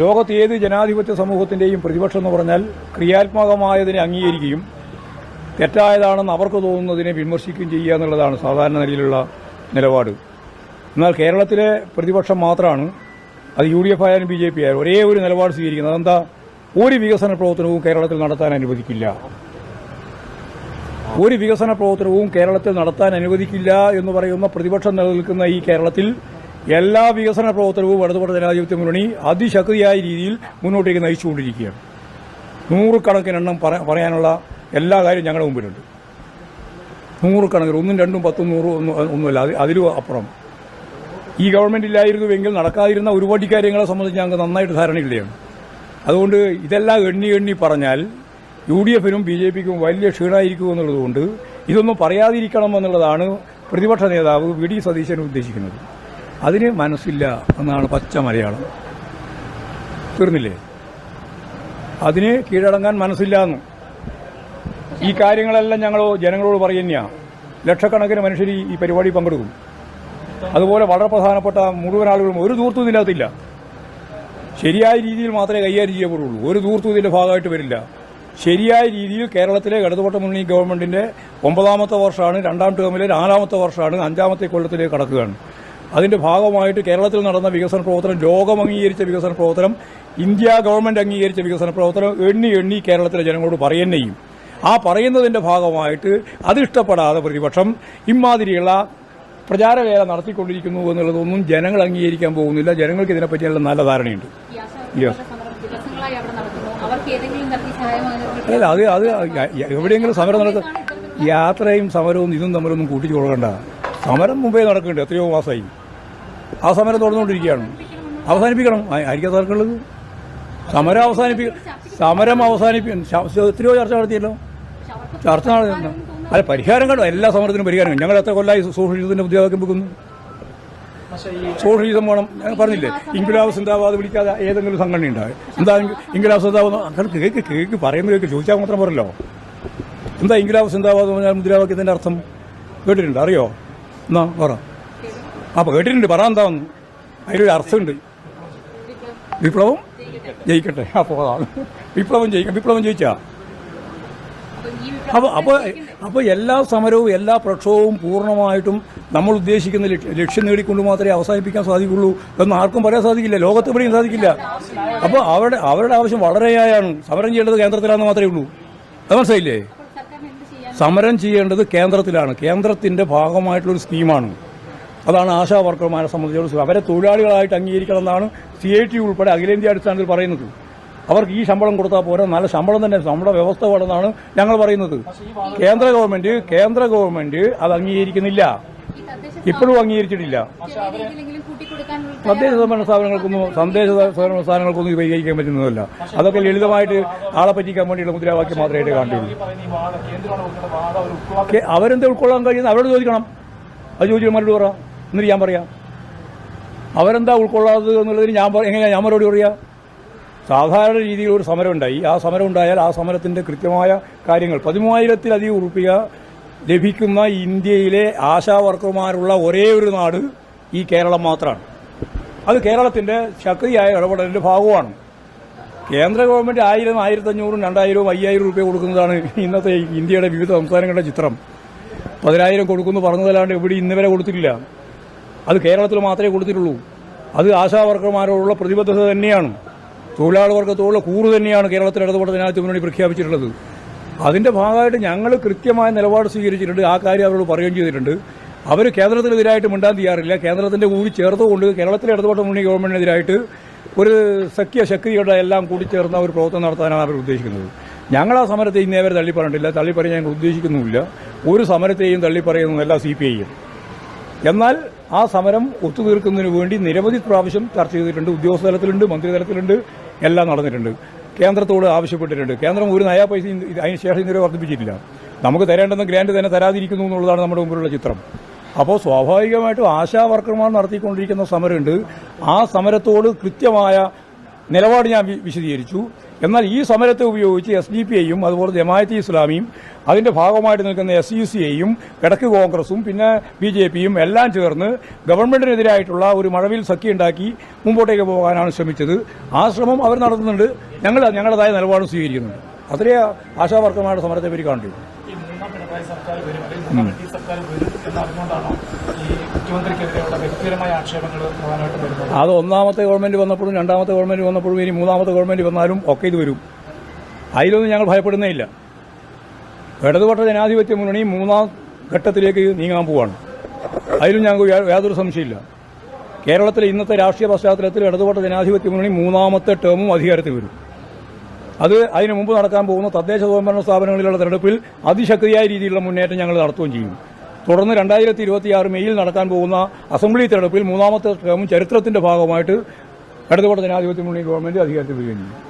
ലോകത്ത് ഏത് ജനാധിപത്യ സമൂഹത്തിന്റെയും പ്രതിപക്ഷം എന്ന് പറഞ്ഞാൽ ക്രിയാത്മകമായതിനെ അംഗീകരിക്കുകയും തെറ്റായതാണെന്ന് അവർക്ക് തോന്നുന്നതിനെ വിമർശിക്കുകയും ചെയ്യുക എന്നുള്ളതാണ് സാധാരണ നിലയിലുള്ള നിലപാട്. എന്നാൽ കേരളത്തിലെ പ്രതിപക്ഷം മാത്രമാണ് അത് യു ഡി എഫ് ആയാലും ബി ജെ പി ആയാലും ഒരേ ഒരു നിലപാട് സ്വീകരിക്കുന്നത്. അതെന്താ? ഒരു വികസന പ്രവർത്തനവും കേരളത്തിൽ നടത്താൻ അനുവദിക്കില്ല. ഒരു വികസന പ്രവർത്തനവും കേരളത്തിൽ നടത്താൻ അനുവദിക്കില്ല എന്ന് പറയുന്ന പ്രതിപക്ഷം നിലനിൽക്കുന്ന ഈ കേരളത്തിൽ എല്ലാ വികസന പ്രവർത്തനവും ഇടതുപക്ഷ ജനാധിപത്യ മുന്നണി അതിശക്തിയായ രീതിയിൽ മുന്നോട്ടേക്ക് നയിച്ചുകൊണ്ടിരിക്കുകയാണ്. നൂറുകണക്കിന് എണ്ണം പറയാനുള്ള എല്ലാ കാര്യവും ഞങ്ങളുടെ മുമ്പിലുണ്ട്. നൂറുകണക്കിന് ഒന്നും രണ്ടും പത്തും നൂറും ഒന്നും ഒന്നുമല്ല അതിലും അപ്പുറം. ഈ ഗവൺമെന്റ് ഇല്ലായിരുന്നുവെങ്കിൽ നടക്കാതിരുന്ന ഒരുപാട് കാര്യങ്ങളെ സംബന്ധിച്ച് ഞങ്ങൾക്ക് നന്നായിട്ട് ധാരണയില്ലയാണ് അതുകൊണ്ട് ഇതെല്ലാം എണ്ണി എണ്ണി പറഞ്ഞാൽ യു ഡി എഫിനും ബി ജെ പിക്കും വലിയ ക്ഷീണമായിരിക്കും എന്നുള്ളതുകൊണ്ട് ഇതൊന്നും പറയാതിരിക്കണം എന്നുള്ളതാണ് പ്രതിപക്ഷ നേതാവ് വി ഡി സതീശൻ ഉദ്ദേശിക്കുന്നത്. അതിന് മനസ്സില്ല എന്നാണ് പച്ച മലയാളം. തീർന്നില്ലേ? അതിന് കീഴടങ്ങാൻ മനസ്സില്ല എന്ന്. ഈ കാര്യങ്ങളെല്ലാം ഞങ്ങൾ ജനങ്ങളോട് പറയുന്നതാണ് ലക്ഷക്കണക്കിന് മനുഷ്യർ ഈ- പരിപാടി പങ്കെടുക്കും. അതുപോലെ വളരെ പ്രധാനപ്പെട്ട മുഴുവൻ ആളുകളും ഒരു ദൂർത്തും ഇതിനകത്തില്ല ശരിയായ രീതിയിൽ മാത്രമേ കൈകാര്യം ചെയ്യപ്പെടുള്ളൂ. ഒരു ദൂർത്തും ഇതിന്റെ ഭാഗമായിട്ട് വരില്ല. ശരിയായ രീതിയിൽ കേരളത്തിലെ ഇടതുപക്ഷ മുന്നണി ഗവൺമെന്റിന്റെ ഒമ്പതാമത്തെ വർഷമാണ് രണ്ടാം ടേമിലെ നാലാമത്തെ വർഷമാണ് അഞ്ചാമത്തെ കൊല്ലത്തിലേക്ക് കടക്കുകയാണ്. അതിന്റെ ഭാഗമായിട്ട് കേരളത്തിൽ നടന്ന വികസന പ്രവർത്തനം ലോകം അംഗീകരിച്ച വികസന പ്രവർത്തനം ഇന്ത്യ ഗവൺമെന്റ് അംഗീകരിച്ച വികസന പ്രവർത്തനം എണ്ണി എണ്ണി കേരളത്തിലെ ജനങ്ങളോട് പറയുന്നേയും. ആ പറയുന്നതിന്റെ ഭാഗമായിട്ട് അതിഷ്ടപ്പെടാതെ പ്രതിപക്ഷം ഇമാതിരിയുള്ള പ്രചാരവേല നടത്തിക്കൊണ്ടിരിക്കുന്നു എന്നുള്ളതൊന്നും ജനങ്ങൾ അംഗീകരിക്കാൻ പോകുന്നില്ല. ജനങ്ങൾക്ക് ഇതിനെപ്പറ്റിയുള്ള നല്ല ധാരണയുണ്ട്. അല്ല അത് അത് എവിടെയെങ്കിലും സമരം നടക്കും യാത്രയും സമരവും ഇതും തമ്മിലൊന്നും കൂട്ടിച്ചു കൊടുക്കേണ്ട സമരം മുമ്പേ നടക്കുന്നുണ്ട്. എത്രയോ മാസമായി ആ സമരം തുടർന്നുകൊണ്ടിരിക്കുകയാണ്. അവസാനിപ്പിക്കണം. ആയിരിക്കും തർക്കമുള്ളത് സമരം അവസാനിപ്പിക്കണം സമരം അവസാനിപ്പിക്കണം എത്രയോ ചർച്ച നടത്തിയല്ലോ. ചർച്ച നടത്തി അല്ല പരിഹാരം കണ്ടോ? എല്ലാ സമരത്തിനും പരിഹാരം ഞങ്ങൾ എത്ര കൊല്ലായി സോഷ്യലിസത്തിന്റെ മുദ്രാവാക്യം വെക്കുന്നു സോഷ്യലിസം വേണം. ഞാൻ പറഞ്ഞില്ലേ ഇംഗ്ലാവ് സിന്ദാബാദ് വിളിക്കാതെ ഏതെങ്കിലും സംഘടന ഉണ്ടാവും എന്താ ഇംഗ്ലാവ് സിന്ദാബാദ് അങ്ങനെ കേക്ക് കേക്ക് പറയുന്നത് കേക്ക് ചോദിച്ചാൽ മാത്രം പറയല്ലോ എന്താ ഇംഗ്ലാവ് സിന്ദാബാദ് പറഞ്ഞാൽ മുദ്രാവാക്യത്തിന്റെ അർത്ഥം കേട്ടിട്ടുണ്ട്. അറിയോ? എന്നാ പറ. അപ്പൊ കേട്ടിട്ടുണ്ട് പറ എന്താന്ന് അതിലൊരു അർത്ഥമുണ്ട്. വിപ്ലവം ജയിക്കട്ടെ. അപ്പോൾ അതാണ് വിപ്ലവം ജയിക്ക വിപ്ലവം ജയിച്ചാ? അപ്പൊ ഈ അപ്പൊ അപ്പൊ അപ്പൊ എല്ലാ സമരവും എല്ലാ പ്രക്ഷോഭവും പൂർണമായിട്ടും നമ്മൾ ഉദ്ദേശിക്കുന്ന ലക്ഷ്യം നേടിക്കൊണ്ട് മാത്രമേ അവസാനിപ്പിക്കാൻ സാധിക്കുള്ളൂ എന്ന് ആർക്കും പറയാൻ സാധിക്കില്ല. ലോകത്ത് എവിടെയും സാധിക്കില്ല. അപ്പൊ അവരുടെ അവരുടെ ആവശ്യം വളരെയായാണ് സമരം ചെയ്യേണ്ടത് കേന്ദ്രത്തിലാണെന്ന് മാത്രമേ ഉള്ളൂ. അത് മനസ്സിലായില്ലേ? അപ്പോൾ സമരം ചെയ്യേണ്ടത് കേന്ദ്രത്തിലാണ്. കേന്ദ്രത്തിന്റെ ഭാഗമായിട്ടുള്ള ഒരു സ്കീമാണ്. അതാണ് ആശാ വർക്കർമാരെ സംബന്ധിച്ചിടത്തോളം അവരെ തൊഴിലാളികളായിട്ട് അംഗീകരിക്കണം എന്നാണ് സി ഐ ടി ഉൾപ്പെടെ അഖിലേന്ത്യാ അടിസ്ഥാനത്തിൽ പറയുന്നത്. അവർക്ക് ഈ ശമ്പളം കൊടുത്താൽ പോരാ. നല്ല ശമ്പളം തന്നെ. നമ്മുടെ വ്യവസ്ഥ വേണമെന്നാണ് ഞങ്ങൾ പറയുന്നത്. കേന്ദ്ര ഗവൺമെന്റ് കേന്ദ്ര ഗവൺമെന്റ് അത് അംഗീകരിക്കുന്നില്ല. ഇപ്പോഴും അംഗീകരിച്ചിട്ടില്ല. തദ്ദേശ സ്വയംഭരണ സ്ഥാപനങ്ങൾക്കൊന്നും തദ്ദേശ സ്വയംഭരണ സ്ഥാപനങ്ങൾക്കൊന്നും ഇത് പരിഹരിക്കാൻ പറ്റുന്നതല്ല. അതൊക്കെ ലളിതമായിട്ട് ആളെ പറ്റിക്കാൻ വേണ്ടിയുള്ള മുദ്രാവാക്യം മാത്രമായിട്ട് കാണുള്ളൂ കേ- അവരെന്ത് ഉൾക്കൊള്ളാൻ കഴിയുന്ന അവരോട് ചോദിക്കണം. അത് ചോദിച്ചു മറുപടി പറ. എന്നിട്ട് ഞാൻ പറയാം അവരെന്താ ഉൾക്കൊള്ളാത്തത് എന്നുള്ളതിന് ഞാൻ എങ്ങനെയാണ് എങ്ങനെയാ ഞാൻ മറുപടി പറയുക സാധാരണ രീതിയിൽ ഒരു സമരം ഉണ്ടായി. ആ സമരം ഉണ്ടായാൽ ആ സമരത്തിന്റെ കൃത്യമായ കാര്യങ്ങൾ പതിമൂവായിരത്തിലധികം ഉറുപ്പിക ലഭിക്കുന്ന ഇന്ത്യയിലെ ആശാ വർക്കർമാരുള്ള ഒരേ ഒരു നാട് ഈ കേരളം മാത്രമാണ് അത് കേരളത്തിന്റെ ശക്തിയായ ഇടപെടലിന്റെ ഭാഗമാണ്. കേന്ദ്ര ഗവൺമെന്റ് ആയിരം ആയിരത്തഞ്ഞൂറും രണ്ടായിരവും അയ്യായിരം രൂപ കൊടുക്കുന്നതാണ് ഇന്നത്തെ ഇന്ത്യയുടെ വിവിധ സംസ്ഥാനങ്ങളുടെ ചിത്രം. പതിനായിരം കൊടുക്കുന്നു പറഞ്ഞതല്ലാണ്ട് എവിടെ ഇന്ന് വരെ കൊടുത്തിട്ടില്ല. അത് കേരളത്തിൽ മാത്രമേ കൊടുത്തിട്ടുള്ളൂ. അത് ആശാവർക്കർമാരോടുള്ള പ്രതിബദ്ധത തന്നെയാണ്. തൊഴിലാളി വർഗത്തോടുള്ള കൂറ് തന്നെയാണ് കേരളത്തിൽ ഇടതുപെട്ട ജനാധിപത്യ മുന്നണി പ്രഖ്യാപിച്ചിട്ടുള്ളത്. അതിന്റെ ഭാഗമായിട്ട് ഞങ്ങൾ കൃത്യമായ നിലപാട് സ്വീകരിച്ചിട്ടുണ്ട്. ആ കാര്യം അവരോട് പറയുകയും ചെയ്തിട്ടുണ്ട്. അവർ കേന്ദ്രത്തിനെതിരായിട്ട് മിണ്ടാൻ തയ്യാറില്ല. കേന്ദ്രത്തിന്റെ കൂടി ചേർത്തുകൊണ്ട് കേരളത്തിലെ ഇടതുപെട്ട മുന്നണി ഗവൺമെന്റിനെതിരായിട്ട് ഒരു സഖ്യ ശക്തിയുടെ എല്ലാം കൂടി ചേർന്ന ഒരു പ്രവർത്തനം നടത്താനാണ് അവർ ഉദ്ദേശിക്കുന്നത്. ഞങ്ങൾ ആ സമരത്തെ ഇന്നേ വരെ തള്ളിപ്പറഞ്ഞിട്ടില്ല. തള്ളിപ്പറയാൻ ഞങ്ങൾ ഉദ്ദേശിക്കുന്നുമില്ല. ഒരു സമരത്തെയും തള്ളിപ്പറയുന്നതല്ല സി പി ഐ എന്നാൽ ആ സമരം ഒത്തുതീർക്കുന്നതിന് വേണ്ടി നിരവധി പ്രാവശ്യം ചർച്ച ചെയ്തിട്ടുണ്ട്. ഉദ്യോഗസ്ഥ തലത്തിലുണ്ട് മന്ത്രിതലത്തിലുണ്ട് എല്ലാം നടന്നിട്ടുണ്ട്. കേന്ദ്രത്തോട് ആവശ്യപ്പെട്ടിട്ടുണ്ട്. കേന്ദ്രം ഒരു നയാ പൈസ അതിന് ശേഷം ഇതുവരെ വർദ്ധിപ്പിച്ചിട്ടില്ല. നമുക്ക് തരേണ്ടെന്ന് ഗ്രാൻഡ് തന്നെ തരാതിരിക്കുന്നു എന്നുള്ളതാണ് നമ്മുടെ മുമ്പിലുള്ള ചിത്രം. അപ്പോൾ സ്വാഭാവികമായിട്ടും ആശാ വർക്കർമാർ നടത്തിക്കൊണ്ടിരിക്കുന്ന സമരമുണ്ട്. ആ സമരത്തോട് കൃത്യമായ നിലപാട് ഞാൻ വിശദീകരിച്ചു. എന്നാൽ ഈ സമരത്തെ ഉപയോഗിച്ച് എസ് ഡി പി ഐയും അതുപോലെ ജമായത്ത് ഇസ്ലാമിയും അതിന്റെ ഭാഗമായിട്ട് നിൽക്കുന്ന എസ് യു സി ഐയും കിഴക്ക് കോൺഗ്രസും പിന്നെ ബി ജെ പിയും എല്ലാം ചേർന്ന് ഗവൺമെന്റിനെതിരായിട്ടുള്ള ഒരു മഴവിൽ സഖ്യ ഉണ്ടാക്കി മുമ്പോട്ടേക്ക് പോകാനാണ് ശ്രമിച്ചത്. ആ ശ്രമം അവർ നടത്തുന്നുണ്ട്. ഞങ്ങൾ ഞങ്ങളുടേതായ നിലപാട് സ്വീകരിക്കുന്നുണ്ട് അത്രേ ആശാവർക്കമാരുടെ സമരത്തെ പറ്റി കണ്ടു ആക്ഷേപങ്ങൾ അത് ഒന്നാമത്തെ ഗവൺമെന്റ് വന്നപ്പോഴും രണ്ടാമത്തെ ഗവൺമെന്റ് വന്നപ്പോഴും ഇനി മൂന്നാമത്തെ ഗവൺമെന്റ് വന്നാലും ഒക്കെ ഇത് വരും. അതിലൊന്നും ഞങ്ങൾ ഭയപ്പെടുന്നേ ഇല്ല. ഇടതുപക്ഷ ജനാധിപത്യ മുന്നണി മൂന്നാം ഘട്ടത്തിലേക്ക് നീങ്ങാൻ പോവാണ്. അതിലും ഞങ്ങൾക്ക് യാതൊരു സംശയമില്ല കേരളത്തിലെ ഇന്നത്തെ രാഷ്ട്രീയ പശ്ചാത്തലത്തിൽ ഇടതുപക്ഷ ജനാധിപത്യ മുന്നണി മൂന്നാമത്തെ ടേമും അധികാരത്തിൽ വരും. അത് അതിനു മുമ്പ് നടക്കാൻ പോകുന്ന തദ്ദേശ സ്വയംഭരണ സ്ഥാപനങ്ങളിലുള്ള തെരഞ്ഞെടുപ്പിൽ അതിശക്തിയായ രീതിയിലുള്ള മുന്നേറ്റം ഞങ്ങൾ നടത്തുകയും ചെയ്യും. തുടർന്ന് രണ്ടായിരത്തി ഇരുപത്തിയാറ് മെയ്യിൽ നടക്കാൻ പോകുന്ന അസംബ്ലി തെരഞ്ഞെടുപ്പിൽ മൂന്നാമത്തെ ടേമും ചരിത്രത്തിന്റെ ഭാഗമായിട്ട് ഇടതുപക്ഷ ജനാധിപത്യ മുന്നണി ഗവൺമെന്റ് അധികാരത്തിൽ വരികയും